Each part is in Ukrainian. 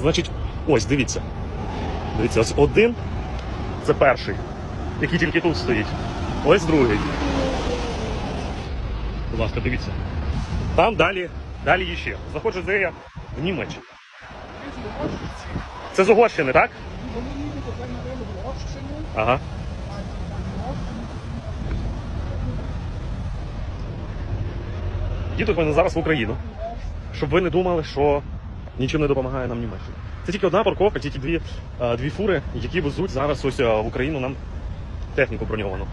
Значить, ось дивіться. Дивіться, ось один це перший, який тільки тут стоїть. Ось другий. Будь ласка, дивіться. Там далі, далі є. Заходжу де я в Німеччину. Це з Угорщини, так? Ага. Їдуть вони зараз в Україну, щоб ви не думали, що нічим не допомагає нам Німеччина. Це тільки одна парковка, тільки дві, е, дві фури, які везуть зараз ось е, в Україну нам техніку броньовану.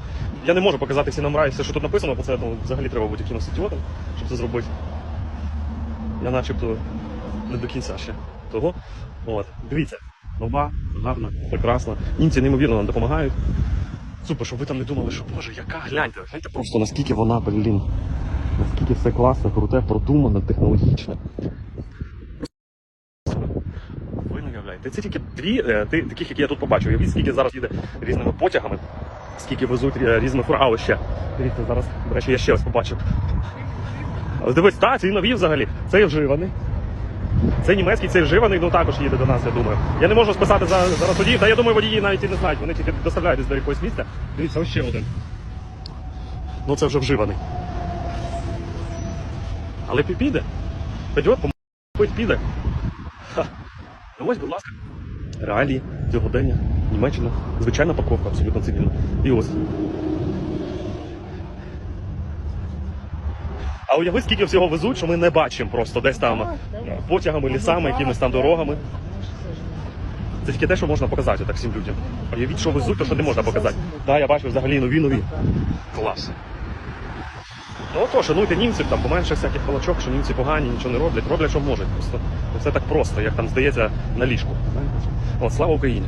Я не можу показати всі номера і все, що тут написано, бо це ну, взагалі треба бути якимось ідіотом, щоб це зробити. Я начебто не до кінця ще того. От. Дивіться, нова, гарна, прекрасна. Німці неймовірно нам допомагають. Супер, щоб ви там не думали, що боже, яка гляньте, гляньте просто наскільки вона, блін, наскільки все класно, круте, продумано, технологічне. Ви. Це тільки дві е, ти- таких, які я тут побачив. Уявіть, скільки зараз їде різними потягами, скільки везуть е, різними фурами. А, ось ще. Дивіться, зараз, до речі, я ще ось побачив. Дивись, так, ці нові взагалі. Це вживаний. Це німецький, цей вживаний, ну також їде до нас, я думаю. Я не можу списати за, зараз водіїв, та я думаю, водії навіть і не знають, вони тільки доставляють до якогось місця. Дивіться, ось ще один. Ну це вже вживаний. Але піде. Піде, піде. Ха. Ну ось, будь ласка. Реалії, сьогодення, Німеччина. Звичайна парковка, абсолютно цивільна. І ось. А уяви, скільки всього везуть, що ми не бачимо просто десь там потягами, лісами, якимись там дорогами. Це тільки те, що можна показати так всім людям. А Уявіть, що везуть, то що не можна показати. Так, да, я бачу взагалі нові нові. Клас. Ну то, шануйте німців, там поменше всяких палачок, що німці погані, нічого не роблять, роблять, що можуть. Просто все так просто, як там здається на ліжку. От, слава Україні!